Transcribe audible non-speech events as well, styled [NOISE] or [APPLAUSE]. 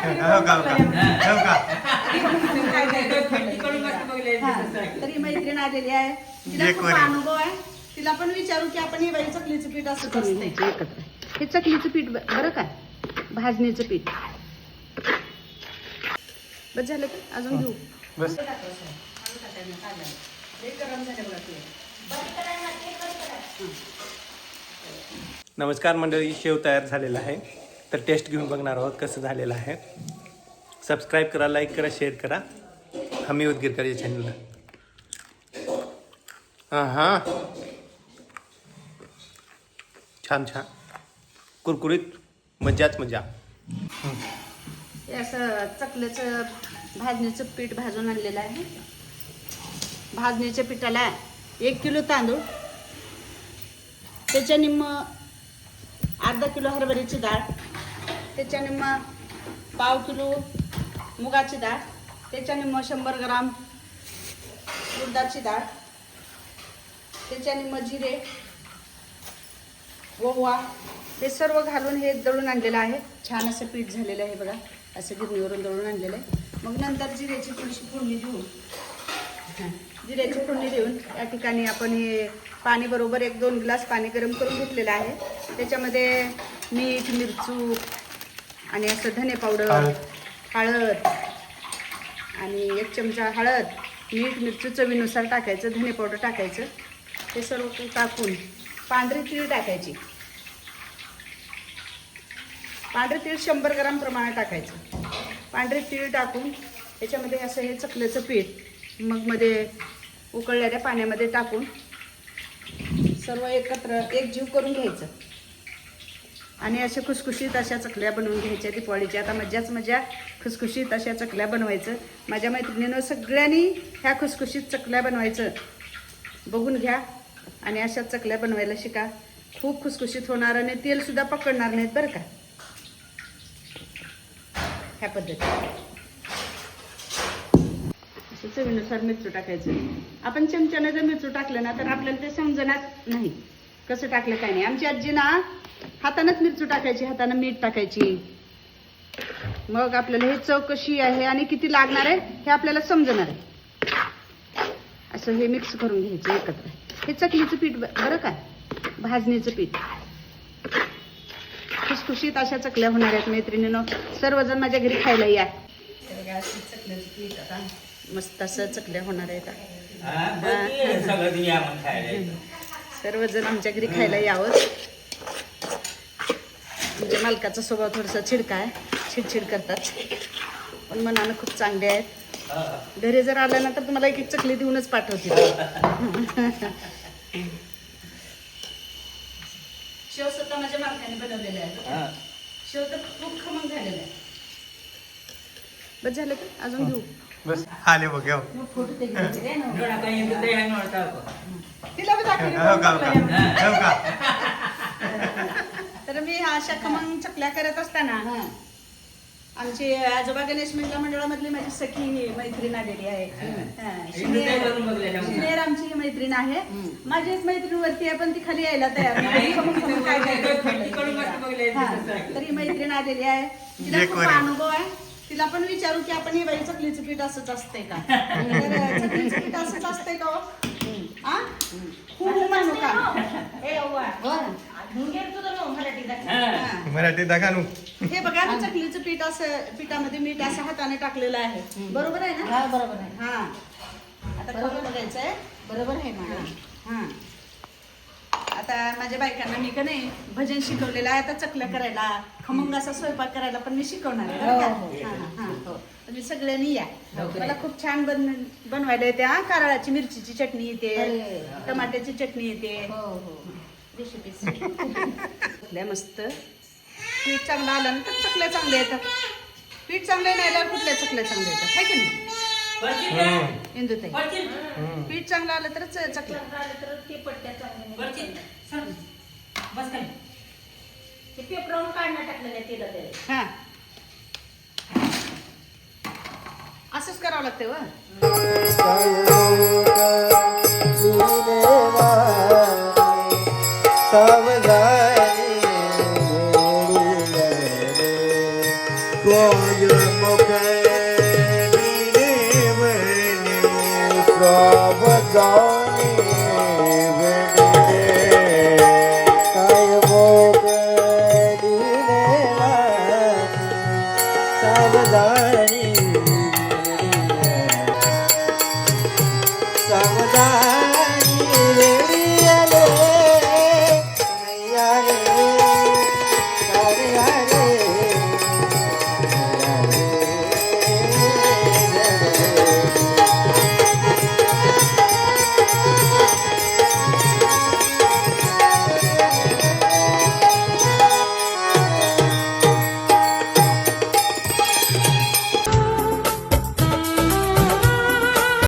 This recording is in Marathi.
हो का हो का. हो का तरी मैत्रीण आलेली आहे. तिला खूप. अनुभव आहे. तिला पण विचारू की आपण हे बाई चकलीचं पीठ असं असते एकत्र हे चकलीचं पीठ बरं का? भाजणीचं पीठ. बस झालं का? अजून घेऊ. बस. नमस्कार मंडळी शेव तयार झालेला आहे. तर टेस्ट घेऊन बघणार आहोत कसं झालेलं आहे. सबस्क्राईब करा लाईक करा शेअर करा. हमी उदगीरकर या चॅनलला हां हां छान छान. कुरकुरीत मजाच मजा असं चकल्याचं भाजणीचं पीठ भाजून आणलेलं आहे. भाजणीच्या पिठाला एक किलो तांदूळ. त्याच्या निम्म अर्धा किलो हरभऱ्याची डाळ. त्याच्याने मग पाव किलो मुगाची डाळ त्याच्याने मग शंभर ग्राम उडदाची डाळ त्याच्याने मग जिरे ओवा हे सर्व घालून हे दळून आणलेलं आहे. छान असं पीठ झालेलं आहे बघा. असं गिरणीवरून दळून आणलेलं आहे. मग नंतर जिऱ्याची थोडीशी फोडणी देऊन हां, जिऱ्याची फोडणी देऊन या ठिकाणी आपण हे पाणी बरोबर एक दोन ग्लास पाणी गरम करून घेतलेलं आहे. त्याच्यामध्ये मीठ मिरचू आणि असं धने पावडर हळद. हळद आणि एक चमचा हळद मीठ मिरची चवीनुसार टाकायचं धने पावडर टाकायचं. ते सर्व टाकून पांढरी तीळ टाकायची. पांढरे तीळ शंभर ग्राम प्रमाणात टाकायचं. पांढरे तीळ टाकून त्याच्यामध्ये असं हे चकल्याचं पीठ मग मध्ये उकळलेल्या पाण्यामध्ये टाकून सर्व एकत्र एकजीव करून घ्यायचं. आणि अशा खुसखुशीत अशा चकल्या बनवून घ्यायच्या दीपावळीच्या आता मजाच मजा खुसखुशीत अशा चकल्या बनवायचं. माझ्या मैत्रिणीनं सगळ्यांनी ह्या खुसखुशीत चकल्या बनवायचं. बघून घ्या आणि अशा चकल्या बनवायला शिका. खूप खुसखुशीत होणार आणि तेलसुद्धा पकडणार नाहीत बरं का? ह्या पद्धती चवीनुसार मिरचू टाकायचं. आपण चमच्यानं जर मिरचू टाकलं ना तर आपल्याला ते समजणार नाही. कसं टाकलं काय नाही. आमची आजी ना हातानंच मिरचू टाकायची हातानं मीठ टाकायची. मग आपल्याला हे चव कशी आहे आणि किती लागणार आहे हे आपल्याला समजणार आहे. असं हे मिक्स करून घ्यायचं एकत्र. हे चकलीचं पीठ बरं का? भाजणीचं पीठ. खुसखुशीत अशा चकल्या होणार आहेत मैत्रिणीनं. सर्वजण माझ्या घरी खायला या. मस्त असं चकल्या होणार आहेत. सर्वजण आमच्या घरी खायला यावं. आमच्या मालकाचा स्वभाव थोडासा चिडका आहे. चिडचिड करतात. पण मनानं खूप चांगले आहेत. घरी जर आलं ना तर तुम्हाला एक एक चकली देऊनच पाठवतील. शेव सुद्धा माझ्या मालकाने बनवलेला आहे. शेव तर खूप खमंग झालेला आहे. बस झालं का? अजून घेऊ. बस. आले बघ तिला बी दाखवली [LAUGHS] अशा खमंग चकल्या करत असताना आमची आजोबा गणेश महिला मंडळामधली माझी सखी मैत्रीण आलेली आहे. हा, शिनेर आमची ही मैत्रीण आहे. माझी एक मैत्रीण वरती आहे पण ती खाली यायला तयार नाही. हा, तर ही मैत्रीण आलेली आहे. तिला खूप. अनुभव आहे. तिला पण विचारू की आपण हे बाई चकलीचं पीठ असंच असतंय का? तर चकलीचं पीठ असंच असतंय का हो? आ? हो हो म्हणू का हो ना. हा. मराठी दाखा नू. हे बघा ना चकलीचं पीठ असं पिठामध्ये मीठ असं हाताने टाकलेलं आहे. बरोबर आहे ना? हा बरोबर आहे. हा. आता करून बघायचंय. बरोबर आहे हा ना? हा. आता माझ्या बायकांना मी का नाही भजन शिकवलेलं आहे. आता चकल्या करायला खमंग असा स्वयंपाक करायला पण मी शिकवणार आहे? हो, हो. हा, हा, हा. तुम्ही सगळ्यांनी या. मला खूप छान बन बनवायला येते हा. कारळाची मिरचीची चटणी येते. टमाट्याची चटणी येते. हो हो. चकल्या [LAUGHS] मस्त. पीठ चांगलं आलं ना तर चकल्या चांगल्या येतात. पीठ चांगलं नाही आल्यावर कुठल्या चकल्या चांगल्या येतात? आहे की नाही? इंदुताई. पीठ चांगलं आलं तरच चकल्या. ते पेपरावरून काढणं टाकलेलं आहे तिला ते हा. असंच करावं लागतं व. सावधानी God.